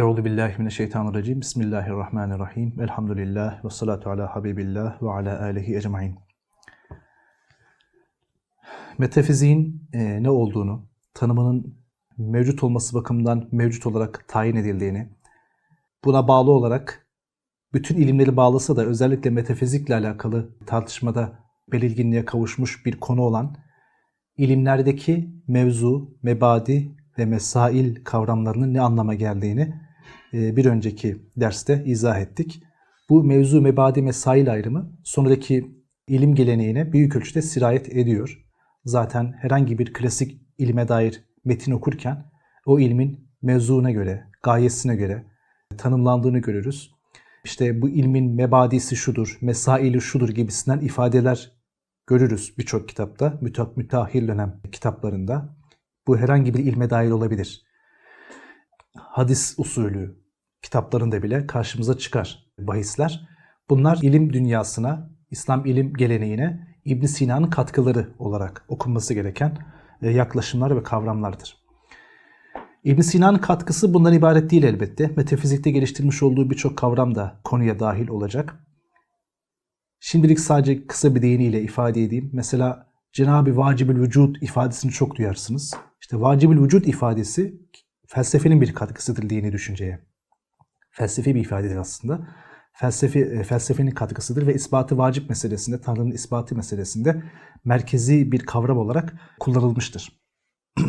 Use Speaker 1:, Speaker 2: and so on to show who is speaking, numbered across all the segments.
Speaker 1: Euzu billahi mineşşeytanirracim. Bismillahirrahmanirrahim. Elhamdülillah ve salatu ala habibillah ve ala alihi ecmaîn. Metafiziğin e, ne olduğunu, tanımının mevcut olması bakımından mevcut olarak tayin edildiğini, buna bağlı olarak bütün ilimleri bağlasa da özellikle metafizikle alakalı tartışmada belirginliğe kavuşmuş bir konu olan ilimlerdeki mevzu, mebadi ve mesail kavramlarının ne anlama geldiğini bir önceki derste izah ettik. Bu mevzu, mebadi, mesail ayrımı sonraki ilim geleneğine büyük ölçüde sirayet ediyor. Zaten herhangi bir klasik ilime dair metin okurken o ilmin mevzuuna göre, gayesine göre tanımlandığını görürüz. İşte bu ilmin mebadisi şudur, mesaili şudur gibisinden ifadeler görürüz birçok kitapta, mütak müteahhir dönem kitaplarında. Bu herhangi bir ilme dair olabilir. Hadis usulü kitaplarında bile karşımıza çıkar bahisler. Bunlar ilim dünyasına, İslam ilim geleneğine İbn Sina'nın katkıları olarak okunması gereken e, yaklaşımlar ve kavramlardır. İbn Sina'nın katkısı bundan ibaret değil elbette. Metafizikte geliştirmiş olduğu birçok kavram da konuya dahil olacak. Şimdilik sadece kısa bir değiniyle ifade edeyim. Mesela Cenab-ı Vacibül Vücud ifadesini çok duyarsınız. İşte Vacibül Vücud ifadesi felsefenin bir katkısıdır dini düşünceye. Felsefi bir ifadedir aslında. Felsefe, felsefenin katkısıdır ve ispatı vacip meselesinde, Tanrı'nın ispatı meselesinde merkezi bir kavram olarak kullanılmıştır.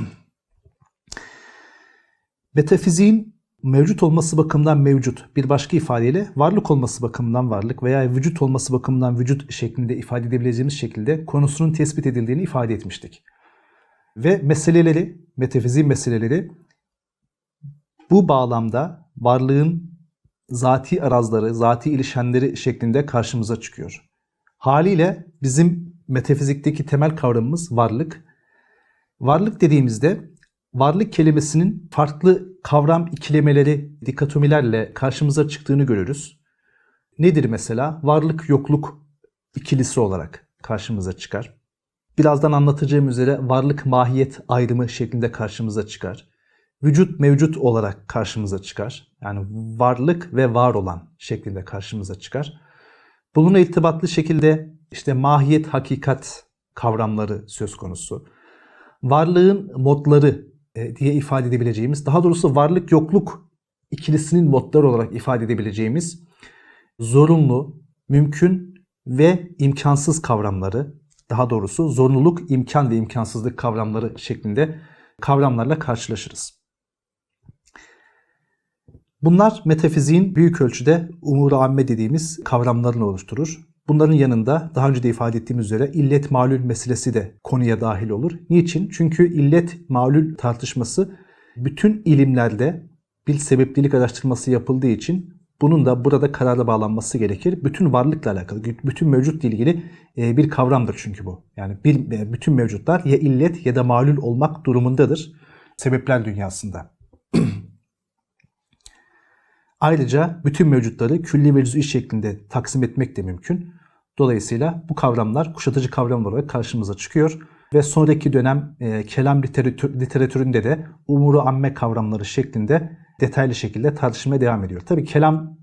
Speaker 1: Metafiziğin mevcut olması bakımından mevcut, bir başka ifadeyle varlık olması bakımından varlık veya vücut olması bakımından vücut şeklinde ifade edebileceğimiz şekilde konusunun tespit edildiğini ifade etmiştik. Ve meseleleri, metafizik meseleleri bu bağlamda varlığın zati arazları, zati ilişenleri şeklinde karşımıza çıkıyor. Haliyle bizim metafizikteki temel kavramımız varlık. Varlık dediğimizde varlık kelimesinin farklı kavram ikilemeleri, dikatomilerle karşımıza çıktığını görürüz. Nedir mesela? Varlık yokluk ikilisi olarak karşımıza çıkar. Birazdan anlatacağım üzere varlık mahiyet ayrımı şeklinde karşımıza çıkar. Vücut mevcut olarak karşımıza çıkar. Yani varlık ve var olan şeklinde karşımıza çıkar. Bununla irtibatlı şekilde işte mahiyet, hakikat kavramları söz konusu. Varlığın modları e, diye ifade edebileceğimiz, daha doğrusu varlık yokluk ikilisinin modları olarak ifade edebileceğimiz zorunlu, mümkün ve imkansız kavramları, daha doğrusu zorunluluk, imkan ve imkansızlık kavramları şeklinde kavramlarla karşılaşırız. Bunlar metafiziğin büyük ölçüde umur amme dediğimiz kavramlarını oluşturur. Bunların yanında daha önce de ifade ettiğimiz üzere illet malul meselesi de konuya dahil olur. Niçin? Çünkü illet malul tartışması bütün ilimlerde bir sebeplilik araştırması yapıldığı için bunun da burada kararla bağlanması gerekir. Bütün varlıkla alakalı, bütün mevcutla ilgili e, bir kavramdır çünkü bu. Yani bir, e, bütün mevcutlar ya illet ya da malul olmak durumundadır sebepler dünyasında. Ayrıca bütün mevcutları külli ve cüz'i şeklinde taksim etmek de mümkün. Dolayısıyla bu kavramlar kuşatıcı kavram olarak karşımıza çıkıyor ve sonraki dönem e, kelam literatür, literatüründe de umuru amme kavramları şeklinde detaylı şekilde tartışmaya devam ediyor. Tabii kelam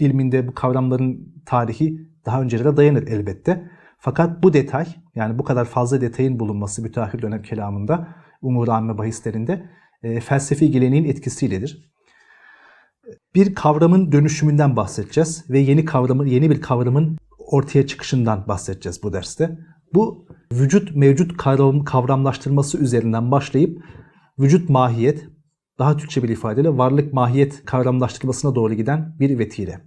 Speaker 1: ilminde bu kavramların tarihi daha öncelere dayanır elbette. Fakat bu detay yani bu kadar fazla detayın bulunması müteahhir dönem kelamında umuru amme bahislerinde e, felsefi geleneğin etkisiyledir bir kavramın dönüşümünden bahsedeceğiz ve yeni kavramı yeni bir kavramın ortaya çıkışından bahsedeceğiz bu derste. Bu vücut mevcut kavram, kavramlaştırması üzerinden başlayıp vücut mahiyet, daha Türkçe bir ifadeyle varlık mahiyet kavramlaştırmasına doğru giden bir vetire.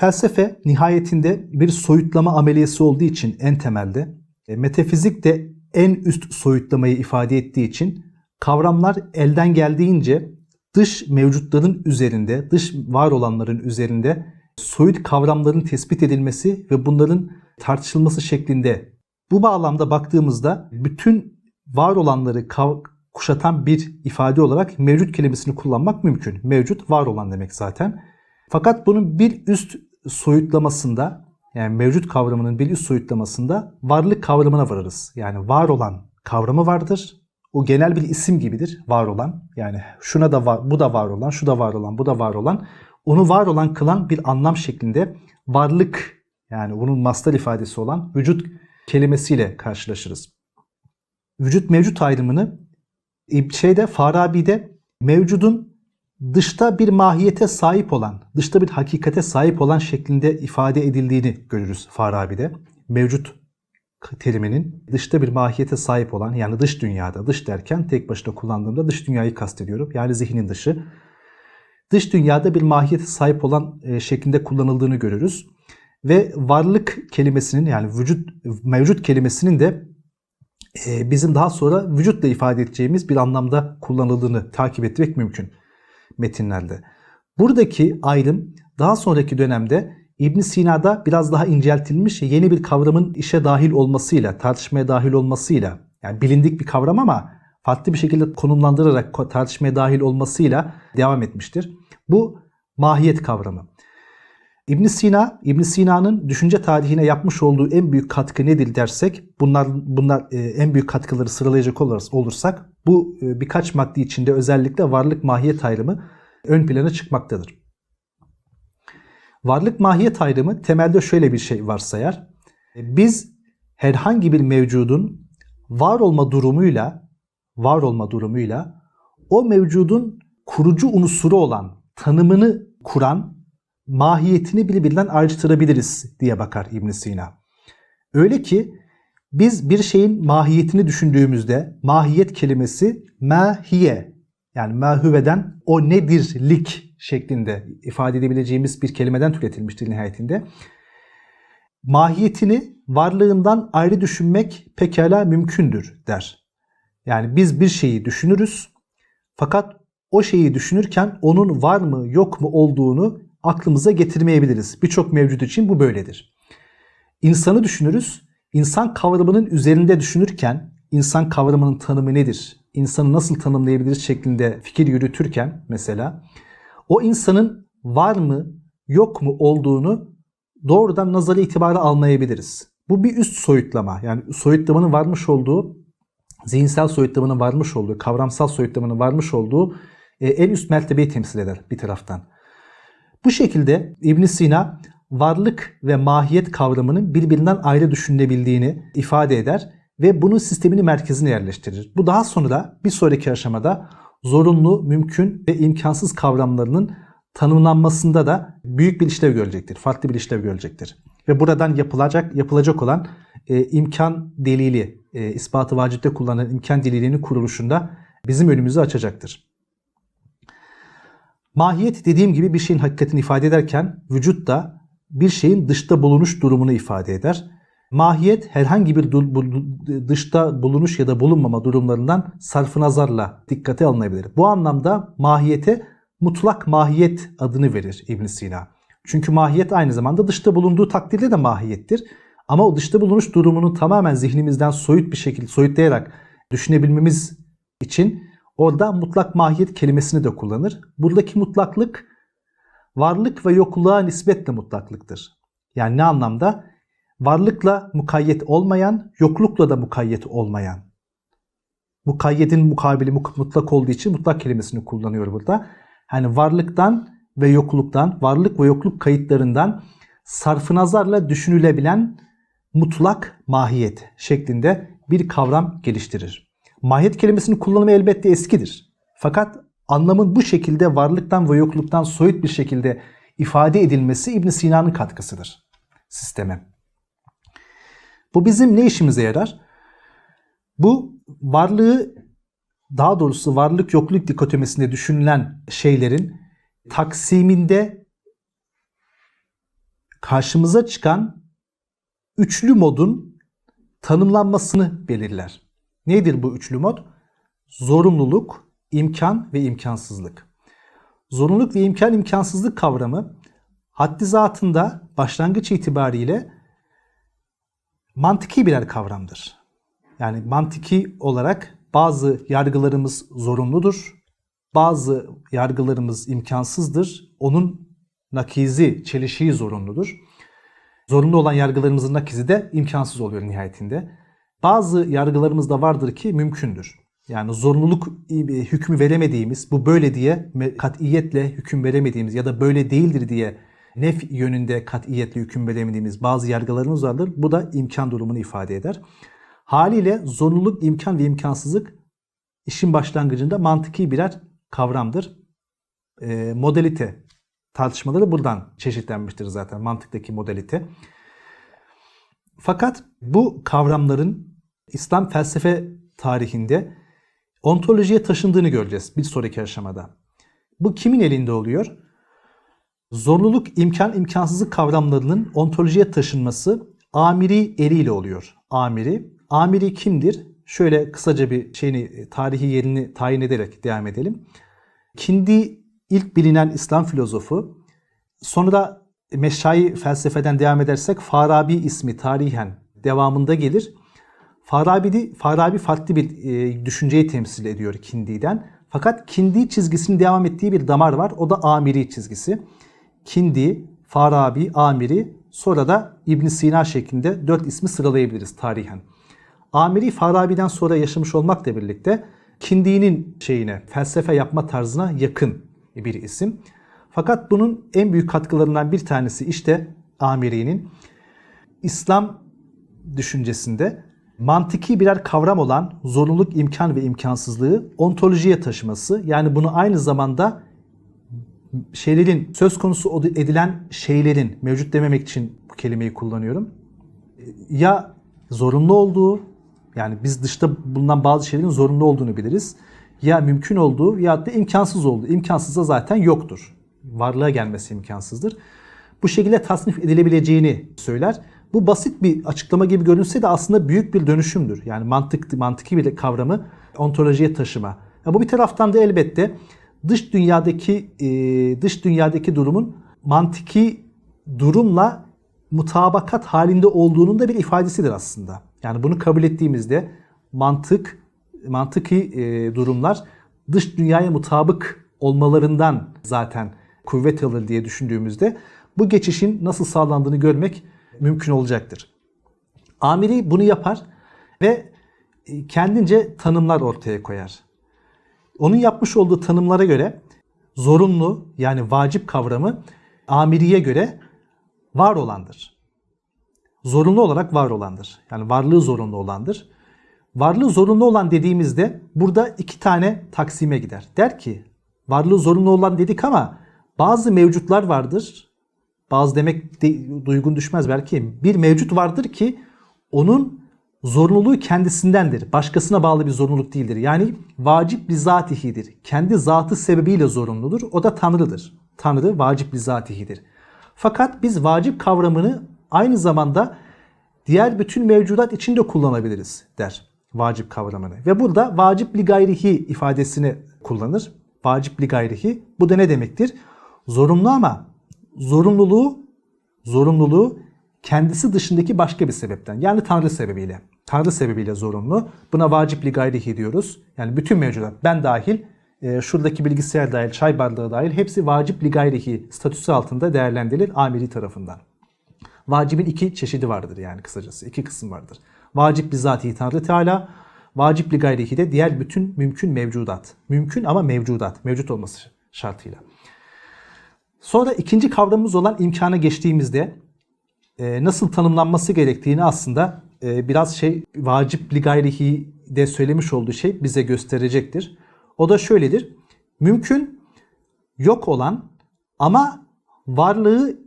Speaker 1: Felsefe nihayetinde bir soyutlama ameliyesi olduğu için en temelde, e, metafizik de en üst soyutlamayı ifade ettiği için kavramlar elden geldiğince dış mevcutların üzerinde, dış var olanların üzerinde soyut kavramların tespit edilmesi ve bunların tartışılması şeklinde bu bağlamda baktığımızda bütün var olanları kuşatan bir ifade olarak mevcut kelimesini kullanmak mümkün. Mevcut var olan demek zaten. Fakat bunun bir üst soyutlamasında yani mevcut kavramının bir üst soyutlamasında varlık kavramına varırız. Yani var olan kavramı vardır. O genel bir isim gibidir var olan. Yani şuna da var, bu da var olan, şu da var olan, bu da var olan. Onu var olan kılan bir anlam şeklinde varlık yani bunun mastar ifadesi olan vücut kelimesiyle karşılaşırız. Vücut mevcut ayrımını şeyde Farabi'de mevcudun dışta bir mahiyete sahip olan, dışta bir hakikate sahip olan şeklinde ifade edildiğini görürüz Farabi'de. Mevcut teriminin dışta bir mahiyete sahip olan yani dış dünyada, dış derken tek başına kullandığımda dış dünyayı kastediyorum. Yani zihnin dışı. Dış dünyada bir mahiyete sahip olan e, şeklinde kullanıldığını görürüz. Ve varlık kelimesinin yani vücut mevcut kelimesinin de e, bizim daha sonra vücutla ifade edeceğimiz bir anlamda kullanıldığını takip etmek mümkün metinlerde. Buradaki ayrım daha sonraki dönemde İbn Sina'da biraz daha inceltilmiş yeni bir kavramın işe dahil olmasıyla, tartışmaya dahil olmasıyla yani bilindik bir kavram ama farklı bir şekilde konumlandırarak tartışmaya dahil olmasıyla devam etmiştir. Bu mahiyet kavramı. İbn Sina, İbn Sina'nın düşünce tarihine yapmış olduğu en büyük katkı nedir dersek, bunlar bunlar e, en büyük katkıları sıralayacak olursak, bu e, birkaç madde içinde özellikle varlık mahiyet ayrımı ön plana çıkmaktadır. Varlık mahiyet ayrımı temelde şöyle bir şey varsayar. E, biz herhangi bir mevcudun var olma durumuyla var olma durumuyla o mevcudun kurucu unsuru olan tanımını kuran mahiyetini birbirinden ayrıştırabiliriz diye bakar İbn Sina. Öyle ki biz bir şeyin mahiyetini düşündüğümüzde mahiyet kelimesi mahiye yani mahüveden o nedirlik şeklinde ifade edebileceğimiz bir kelimeden türetilmiştir nihayetinde. Mahiyetini varlığından ayrı düşünmek pekala mümkündür der. Yani biz bir şeyi düşünürüz fakat o şeyi düşünürken onun var mı yok mu olduğunu aklımıza getirmeyebiliriz. Birçok mevcut için bu böyledir. İnsanı düşünürüz. İnsan kavramının üzerinde düşünürken insan kavramının tanımı nedir? İnsanı nasıl tanımlayabiliriz şeklinde fikir yürütürken mesela o insanın var mı yok mu olduğunu doğrudan nazarı itibara almayabiliriz. Bu bir üst soyutlama. Yani soyutlamanın varmış olduğu, zihinsel soyutlamanın varmış olduğu, kavramsal soyutlamanın varmış olduğu e, en üst mertebeyi temsil eder bir taraftan. Bu şekilde İbn Sina varlık ve mahiyet kavramının birbirinden ayrı düşünülebildiğini ifade eder ve bunun sistemini merkezine yerleştirir. Bu daha sonra bir sonraki aşamada zorunlu, mümkün ve imkansız kavramlarının tanımlanmasında da büyük bir işlev görecektir. Farklı bir işlev görecektir. Ve buradan yapılacak yapılacak olan e, imkan delili, e, ispatı vacipte kullanılan imkan delilinin kuruluşunda bizim önümüzü açacaktır. Mahiyet dediğim gibi bir şeyin hakikatini ifade ederken vücut da bir şeyin dışta bulunuş durumunu ifade eder. Mahiyet herhangi bir dışta bulunuş ya da bulunmama durumlarından sarfı nazarla dikkate alınabilir. Bu anlamda mahiyete mutlak mahiyet adını verir İbn Sina. Çünkü mahiyet aynı zamanda dışta bulunduğu takdirde de mahiyettir. Ama o dışta bulunuş durumunu tamamen zihnimizden soyut bir şekilde soyutlayarak düşünebilmemiz için Orada mutlak mahiyet kelimesini de kullanır. Buradaki mutlaklık varlık ve yokluğa nispetle mutlaklıktır. Yani ne anlamda? Varlıkla mukayyet olmayan, yoklukla da mukayyet olmayan. Mukayyedin mukabili mutlak olduğu için mutlak kelimesini kullanıyor burada. Yani varlıktan ve yokluktan, varlık ve yokluk kayıtlarından sarfı nazarla düşünülebilen mutlak mahiyet şeklinde bir kavram geliştirir. Mahiyet kelimesinin kullanımı elbette eskidir. Fakat anlamın bu şekilde varlıktan ve yokluktan soyut bir şekilde ifade edilmesi İbn Sina'nın katkısıdır sisteme. Bu bizim ne işimize yarar? Bu varlığı daha doğrusu varlık yokluk dikotomisinde düşünülen şeylerin taksiminde karşımıza çıkan üçlü modun tanımlanmasını belirler. Nedir bu üçlü mod? Zorunluluk, imkan ve imkansızlık. Zorunluluk ve imkan imkansızlık kavramı haddi zatında başlangıç itibariyle mantıki birer kavramdır. Yani mantıki olarak bazı yargılarımız zorunludur, bazı yargılarımız imkansızdır. Onun nakizi, çelişiği zorunludur. Zorunlu olan yargılarımızın nakizi de imkansız oluyor nihayetinde. Bazı yargılarımız da vardır ki mümkündür. Yani zorunluluk hükmü veremediğimiz, bu böyle diye katiyetle hüküm veremediğimiz ya da böyle değildir diye nef yönünde katiyetle hüküm veremediğimiz bazı yargılarımız vardır. Bu da imkan durumunu ifade eder. Haliyle zorunluluk, imkan ve imkansızlık işin başlangıcında mantıki birer kavramdır. E, modalite tartışmaları buradan çeşitlenmiştir zaten mantıktaki modalite. Fakat bu kavramların İslam felsefe tarihinde ontolojiye taşındığını göreceğiz bir sonraki aşamada. Bu kimin elinde oluyor? Zorluluk, imkan, imkansızlık kavramlarının ontolojiye taşınması amiri eliyle oluyor. Amiri. Amiri kimdir? Şöyle kısaca bir şeyini, tarihi yerini tayin ederek devam edelim. Kindi ilk bilinen İslam filozofu. Sonra meşai felsefeden devam edersek Farabi ismi tarihen devamında gelir. Farabi, Farabi farklı bir e, düşünceyi temsil ediyor Kindi'den. Fakat Kindi çizgisinin devam ettiği bir damar var. O da Amiri çizgisi. Kindi, Farabi, Amiri sonra da ibn Sina şeklinde dört ismi sıralayabiliriz tarihen. Amiri Farabi'den sonra yaşamış olmakla birlikte Kindi'nin şeyine, felsefe yapma tarzına yakın bir isim. Fakat bunun en büyük katkılarından bir tanesi işte Amiri'nin İslam düşüncesinde mantiki birer kavram olan zorunluluk, imkan ve imkansızlığı ontolojiye taşıması. Yani bunu aynı zamanda şeylerin söz konusu edilen şeylerin mevcut dememek için bu kelimeyi kullanıyorum. Ya zorunlu olduğu yani biz dışta bulunan bazı şeylerin zorunlu olduğunu biliriz. Ya mümkün olduğu ya da imkansız olduğu. İmkansız da zaten yoktur. Varlığa gelmesi imkansızdır. Bu şekilde tasnif edilebileceğini söyler. Bu basit bir açıklama gibi görünse de aslında büyük bir dönüşümdür. Yani mantık mantıki bir kavramı ontolojiye taşıma. Ya bu bir taraftan da elbette dış dünyadaki e, dış dünyadaki durumun mantiki durumla mutabakat halinde olduğunun da bir ifadesidir aslında. Yani bunu kabul ettiğimizde mantık mantıki e, durumlar dış dünyaya mutabık olmalarından zaten kuvvet alır diye düşündüğümüzde bu geçişin nasıl sağlandığını görmek mümkün olacaktır. Amiri bunu yapar ve kendince tanımlar ortaya koyar. Onun yapmış olduğu tanımlara göre zorunlu yani vacip kavramı amiriye göre var olandır. Zorunlu olarak var olandır. Yani varlığı zorunlu olandır. Varlığı zorunlu olan dediğimizde burada iki tane taksime gider. Der ki varlığı zorunlu olan dedik ama bazı mevcutlar vardır. Bazı demek de, duygun düşmez belki. Bir mevcut vardır ki onun zorunluluğu kendisindendir. Başkasına bağlı bir zorunluluk değildir. Yani vacip bizatihidir. Kendi zatı sebebiyle zorunludur. O da Tanrı'dır. Tanrı vacip bizatihidir. Fakat biz vacip kavramını aynı zamanda diğer bütün mevcudat için de kullanabiliriz der vacip kavramını. Ve burada vacip li gayrihi ifadesini kullanır. Vacip li gayrihi. Bu da ne demektir? Zorunlu ama zorunluluğu zorunluluğu kendisi dışındaki başka bir sebepten. Yani Tanrı sebebiyle. Tanrı sebebiyle zorunlu. Buna vacip li gayrihi diyoruz. Yani bütün mevcudat ben dahil e, şuradaki bilgisayar dahil, çay bardağı dahil hepsi vacip li gayrihi statüsü altında değerlendirilir amiri tarafından. Vacibin iki çeşidi vardır yani kısacası. iki kısım vardır. Vacip bizatihi Tanrı Teala, vacip li gayrihi de diğer bütün mümkün mevcudat. Mümkün ama mevcudat. Mevcut olması şartıyla. Sonra ikinci kavramımız olan imkana geçtiğimizde e, nasıl tanımlanması gerektiğini aslında e, biraz şey vacip li gayrihi de söylemiş olduğu şey bize gösterecektir. O da şöyledir. Mümkün yok olan ama varlığı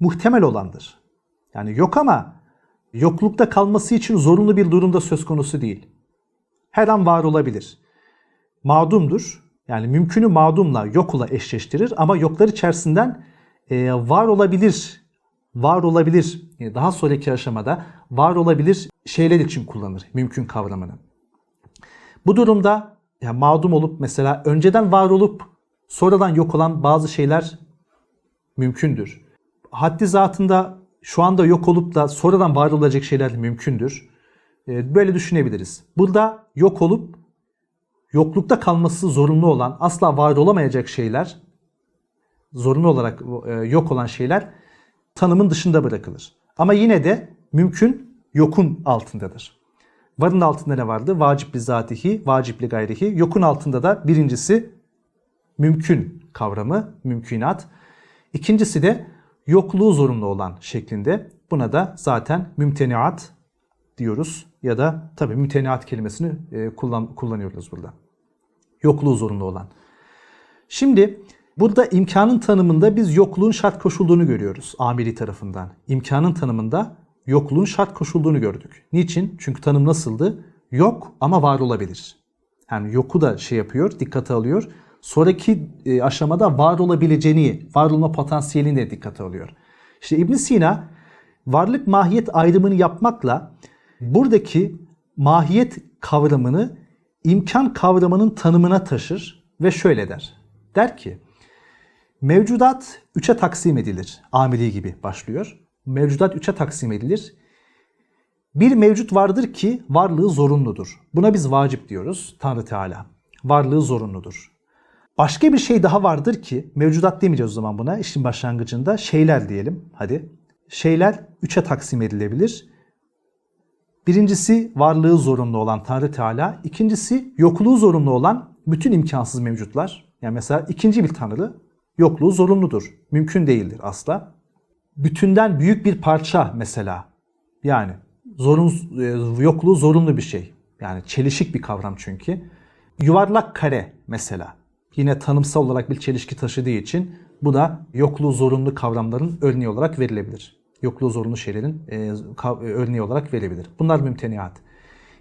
Speaker 1: muhtemel olandır. Yani yok ama yoklukta kalması için zorunlu bir durumda söz konusu değil. Her an var olabilir. Mağdumdur. Yani mümkünü mağdumla, yokula eşleştirir ama yoklar içerisinden e, var olabilir, var olabilir, yani daha sonraki aşamada var olabilir şeyler için kullanır mümkün kavramını. Bu durumda yani mağdum olup mesela önceden var olup sonradan yok olan bazı şeyler mümkündür. Haddi zatında şu anda yok olup da sonradan var olacak şeyler mümkündür. Böyle düşünebiliriz. Burada yok olup yoklukta kalması zorunlu olan, asla var olamayacak şeyler, zorunlu olarak yok olan şeyler tanımın dışında bırakılır. Ama yine de mümkün yokun altındadır. Varın altında ne vardı? Vacip bizatihi, vacipli gayrihi. Yokun altında da birincisi mümkün kavramı, mümkünat. İkincisi de yokluğu zorunlu olan şeklinde. Buna da zaten mümteniat diyoruz ya da tabii mümteniat kelimesini e, kullan, kullanıyoruz burada. Yokluğu zorunlu olan. Şimdi burada imkanın tanımında biz yokluğun şart koşulduğunu görüyoruz amiri tarafından. İmkanın tanımında yokluğun şart koşulduğunu gördük. Niçin? Çünkü tanım nasıldı? Yok ama var olabilir. Yani yoku da şey yapıyor, dikkate alıyor. Sonraki e, aşamada var olabileceğini, var olma potansiyelini de dikkate alıyor. İşte İbn Sina varlık mahiyet ayrımını yapmakla buradaki mahiyet kavramını imkan kavramının tanımına taşır ve şöyle der. Der ki mevcudat üçe taksim edilir. Amili gibi başlıyor. Mevcudat üçe taksim edilir. Bir mevcut vardır ki varlığı zorunludur. Buna biz vacip diyoruz Tanrı Teala. Varlığı zorunludur. Başka bir şey daha vardır ki mevcudat demeyeceğiz o zaman buna işin başlangıcında şeyler diyelim hadi. Şeyler üçe taksim edilebilir. Birincisi varlığı zorunlu olan Tanrı Teala. İkincisi yokluğu zorunlu olan bütün imkansız mevcutlar. Yani mesela ikinci bir Tanrı yokluğu zorunludur. Mümkün değildir asla. Bütünden büyük bir parça mesela. Yani zorun, e, yokluğu zorunlu bir şey. Yani çelişik bir kavram çünkü. Yuvarlak kare mesela. Yine tanımsal olarak bir çelişki taşıdığı için bu da yokluğu zorunlu kavramların örneği olarak verilebilir. Yokluğu zorunlu şeylerin e, e, örneği olarak verilebilir. Bunlar mümteniat.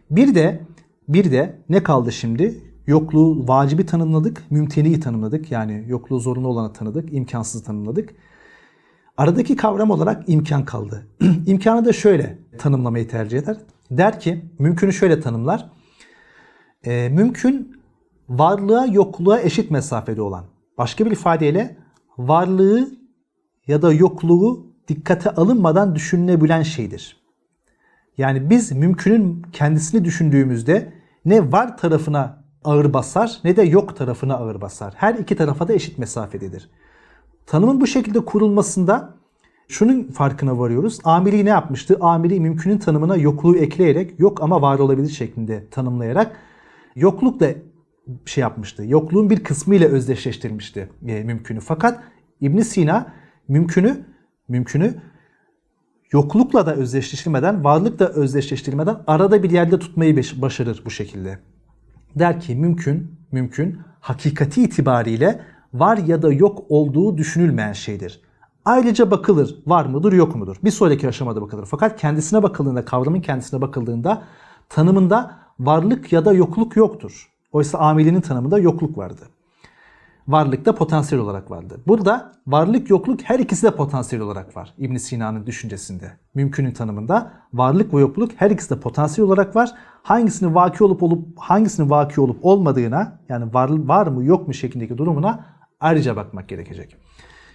Speaker 1: Bir de bir de ne kaldı şimdi? Yokluğu vacibi tanımladık, mümteniyi tanımladık. Yani yokluğu zorunlu olanı tanıdık, imkansızı tanımladık. Aradaki kavram olarak imkan kaldı. İmkanı da şöyle tanımlamayı tercih eder. Der ki, mümkünü şöyle tanımlar. E, mümkün varlığa yokluğa eşit mesafede olan. Başka bir ifadeyle varlığı ya da yokluğu dikkate alınmadan düşünülebilen şeydir. Yani biz mümkünün kendisini düşündüğümüzde ne var tarafına ağır basar ne de yok tarafına ağır basar. Her iki tarafa da eşit mesafededir. Tanımın bu şekilde kurulmasında şunun farkına varıyoruz. Amiri ne yapmıştı? Amiri mümkünün tanımına yokluğu ekleyerek yok ama var olabilir şeklinde tanımlayarak yokluk da şey yapmıştı. Yokluğun bir kısmı ile özdeşleştirmişti e, mümkünü. Fakat İbn Sina mümkünü mümkünü yoklukla da özdeşleştirmeden, varlıkla özdeşleştirmeden arada bir yerde tutmayı başarır bu şekilde. Der ki mümkün, mümkün hakikati itibariyle var ya da yok olduğu düşünülmeyen şeydir. Ayrıca bakılır var mıdır yok mudur? Bir sonraki aşamada bakılır. Fakat kendisine bakıldığında, kavramın kendisine bakıldığında tanımında varlık ya da yokluk yoktur. Oysa amilinin tanımında yokluk vardı. Varlıkta potansiyel olarak vardı. Burada varlık yokluk her ikisi de potansiyel olarak var İbn Sina'nın düşüncesinde. Mümkünün tanımında varlık ve yokluk her ikisi de potansiyel olarak var. Hangisinin vaki olup olup hangisinin vaki olup olmadığına yani var, var mı yok mu şeklindeki durumuna ayrıca bakmak gerekecek.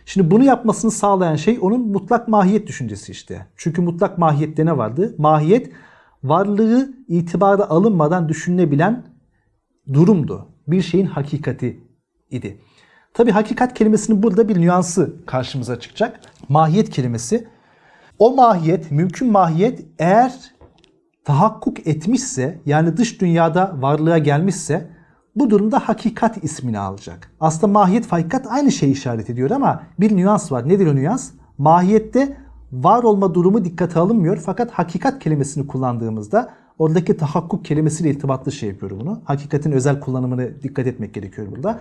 Speaker 1: Şimdi bunu yapmasını sağlayan şey onun mutlak mahiyet düşüncesi işte. Çünkü mutlak mahiyette ne vardı? Mahiyet varlığı itibara alınmadan düşünülebilen durumdu. Bir şeyin hakikati idi. Tabi hakikat kelimesinin burada bir nüansı karşımıza çıkacak. Mahiyet kelimesi. O mahiyet, mümkün mahiyet eğer tahakkuk etmişse yani dış dünyada varlığa gelmişse bu durumda hakikat ismini alacak. Aslında mahiyet hakikat aynı şeyi işaret ediyor ama bir nüans var. Nedir o nüans? Mahiyette var olma durumu dikkate alınmıyor fakat hakikat kelimesini kullandığımızda oradaki tahakkuk kelimesiyle irtibatlı şey yapıyor bunu. Hakikatin özel kullanımını dikkat etmek gerekiyor burada.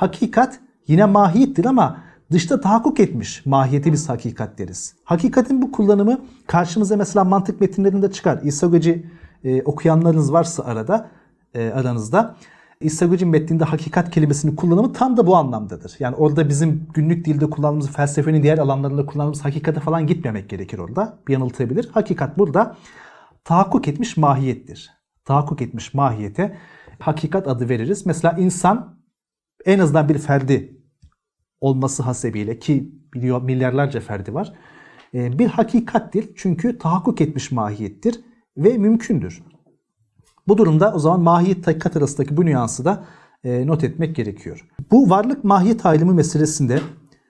Speaker 1: Hakikat yine mahiyettir ama dışta tahakkuk etmiş mahiyeti biz hakikat deriz. Hakikatin bu kullanımı karşımıza mesela mantık metinlerinde çıkar. İsa Gıcı e, okuyanlarınız varsa arada e, aranızda İsa Gıcı metninde hakikat kelimesinin kullanımı tam da bu anlamdadır. Yani orada bizim günlük dilde kullandığımız felsefenin diğer alanlarında kullandığımız hakikate falan gitmemek gerekir orada. Bir yanıltabilir. Hakikat burada tahakkuk etmiş mahiyettir. Tahakkuk etmiş mahiyete hakikat adı veririz. Mesela insan en azından bir ferdi olması hasebiyle ki biliyor milyarlarca ferdi var. e, Bir hakikattir çünkü tahakkuk etmiş mahiyettir ve mümkündür. Bu durumda o zaman mahiyet hakikat arasındaki bu nüansı da e, not etmek gerekiyor. Bu varlık mahiyet ayrımı meselesinde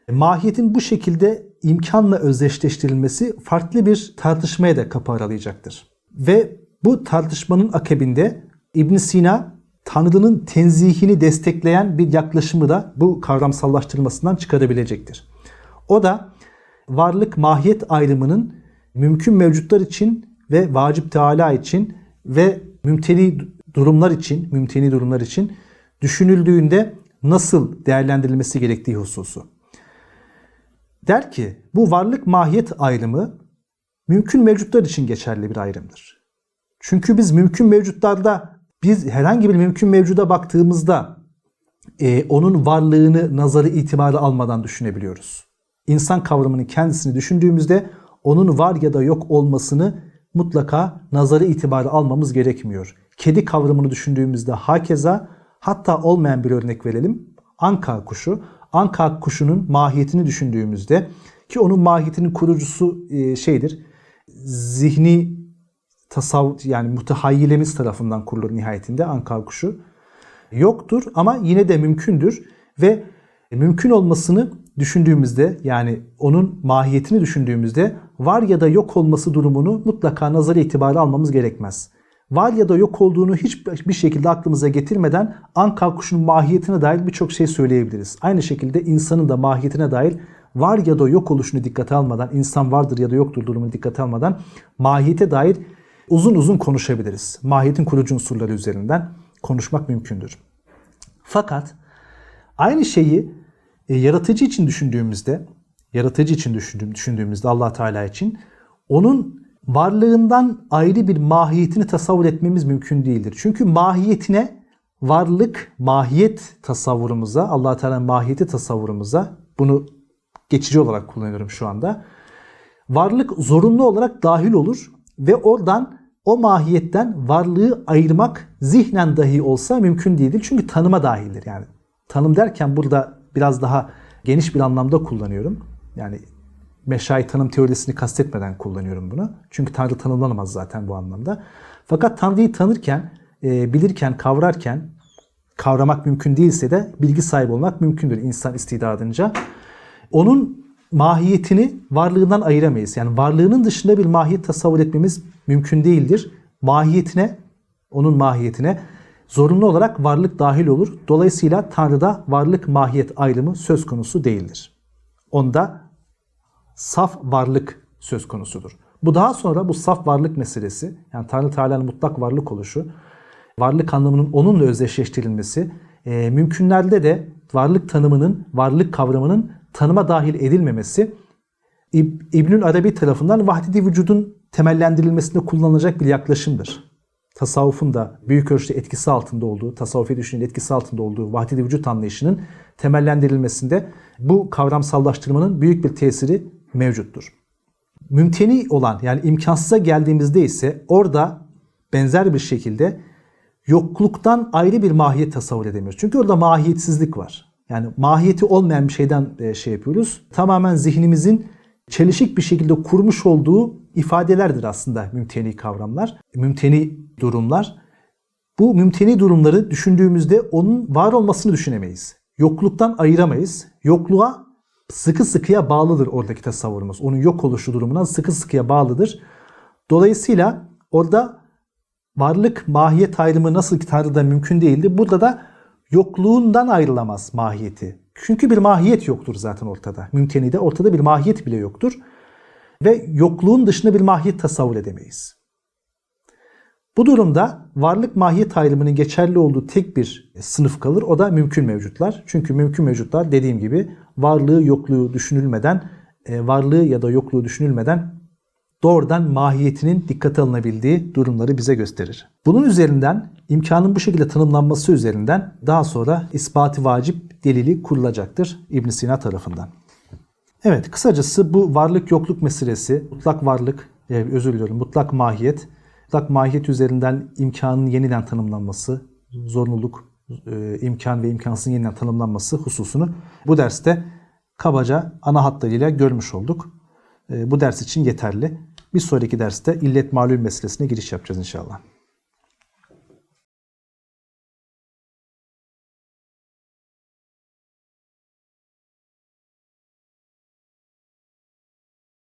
Speaker 1: e, mahiyetin bu şekilde imkanla özdeşleştirilmesi farklı bir tartışmaya da kapı aralayacaktır. Ve Bu tartışmanın akabinde İbn Sina Tanrı'nın tenzihini destekleyen bir yaklaşımı da bu kavramsallaştırmasından çıkarabilecektir. O da varlık mahiyet ayrımının mümkün mevcutlar için ve vacip teala için ve mümteni durumlar için, mümteni durumlar için düşünüldüğünde nasıl değerlendirilmesi gerektiği hususu. Der ki bu varlık mahiyet ayrımı mümkün mevcutlar için geçerli bir ayrımdır. Çünkü biz mümkün mevcutlarda biz herhangi bir mümkün mevcuda baktığımızda e, onun varlığını nazarı itibarı almadan düşünebiliyoruz. İnsan kavramının kendisini düşündüğümüzde onun var ya da yok olmasını mutlaka nazarı itibarı almamız gerekmiyor. Kedi kavramını düşündüğümüzde hakeza hatta olmayan bir örnek verelim. Anka kuşu. Anka kuşunun mahiyetini düşündüğümüzde ki onun mahiyetinin kurucusu e, şeydir. Zihni tasavvur yani mutehayyilemiz tarafından kurulur nihayetinde Ankara kuşu. Yoktur ama yine de mümkündür ve mümkün olmasını düşündüğümüzde yani onun mahiyetini düşündüğümüzde var ya da yok olması durumunu mutlaka nazara itibarı almamız gerekmez. Var ya da yok olduğunu hiçbir şekilde aklımıza getirmeden Ankara kuşunun mahiyetine dair birçok şey söyleyebiliriz. Aynı şekilde insanın da mahiyetine dair var ya da yok oluşunu dikkate almadan, insan vardır ya da yoktur durumunu dikkate almadan mahiyete dair uzun uzun konuşabiliriz. Mahiyetin kurucu unsurları üzerinden konuşmak mümkündür. Fakat aynı şeyi e, yaratıcı için düşündüğümüzde, yaratıcı için düşündüğüm, düşündüğümüzde Allah Teala için onun varlığından ayrı bir mahiyetini tasavvur etmemiz mümkün değildir. Çünkü mahiyetine varlık, mahiyet tasavvurumuza, Allah Teala'nın mahiyeti tasavvurumuza bunu geçici olarak kullanıyorum şu anda. Varlık zorunlu olarak dahil olur ve oradan o mahiyetten varlığı ayırmak zihnen dahi olsa mümkün değildir. Çünkü tanıma dahildir yani. Tanım derken burada biraz daha geniş bir anlamda kullanıyorum. Yani meşai tanım teorisini kastetmeden kullanıyorum bunu. Çünkü Tanrı tanımlanamaz zaten bu anlamda. Fakat Tanrı'yı tanırken, e, bilirken, kavrarken kavramak mümkün değilse de bilgi sahibi olmak mümkündür insan istidadınca. Onun mahiyetini varlığından ayıramayız. Yani varlığının dışında bir mahiyet tasavvur etmemiz mümkün değildir. Mahiyetine, onun mahiyetine zorunlu olarak varlık dahil olur. Dolayısıyla Tanrı'da varlık mahiyet ayrımı söz konusu değildir. Onda saf varlık söz konusudur. Bu daha sonra bu saf varlık meselesi, yani Tanrı Teala'nın mutlak varlık oluşu, varlık anlamının onunla özdeşleştirilmesi, e, mümkünlerde de varlık tanımının, varlık kavramının tanıma dahil edilmemesi İb- İbnül Arabi tarafından vahdidi vücudun temellendirilmesinde kullanılacak bir yaklaşımdır. Tasavvufun da büyük ölçüde etkisi altında olduğu, tasavvufi düşüncenin etkisi altında olduğu vahdidi vücut anlayışının temellendirilmesinde bu kavramsallaştırmanın büyük bir tesiri mevcuttur. Mümteni olan yani imkansıza geldiğimizde ise orada benzer bir şekilde yokluktan ayrı bir mahiyet tasavvur edemiyoruz. Çünkü orada mahiyetsizlik var. Yani mahiyeti olmayan bir şeyden e, şey yapıyoruz. Tamamen zihnimizin çelişik bir şekilde kurmuş olduğu ifadelerdir aslında mümteni kavramlar, mümteni durumlar. Bu mümteni durumları düşündüğümüzde onun var olmasını düşünemeyiz. Yokluktan ayıramayız. Yokluğa sıkı sıkıya bağlıdır oradaki tasavvurumuz. Onun yok oluşu durumundan sıkı sıkıya bağlıdır. Dolayısıyla orada varlık mahiyet ayrımı nasıl ki Tanrı'da mümkün değildi. Burada da yokluğundan ayrılamaz mahiyeti. Çünkü bir mahiyet yoktur zaten ortada. Mümteni de ortada bir mahiyet bile yoktur. Ve yokluğun dışında bir mahiyet tasavvur edemeyiz. Bu durumda varlık mahiyet ayrımının geçerli olduğu tek bir sınıf kalır. O da mümkün mevcutlar. Çünkü mümkün mevcutlar dediğim gibi varlığı yokluğu düşünülmeden, e, varlığı ya da yokluğu düşünülmeden doğrudan mahiyetinin dikkate alınabildiği durumları bize gösterir. Bunun üzerinden imkanın bu şekilde tanımlanması üzerinden daha sonra ispatı vacip delili kurulacaktır İbn Sina tarafından. Evet kısacası bu varlık yokluk meselesi, mutlak varlık, e, özür diliyorum mutlak mahiyet, mutlak mahiyet üzerinden imkanın yeniden tanımlanması, zorunluluk, e, imkan ve imkansızın yeniden tanımlanması hususunu bu derste kabaca ana hatlarıyla görmüş olduk. E, bu ders için yeterli. Bir sonraki derste illet malul meselesine giriş yapacağız inşallah.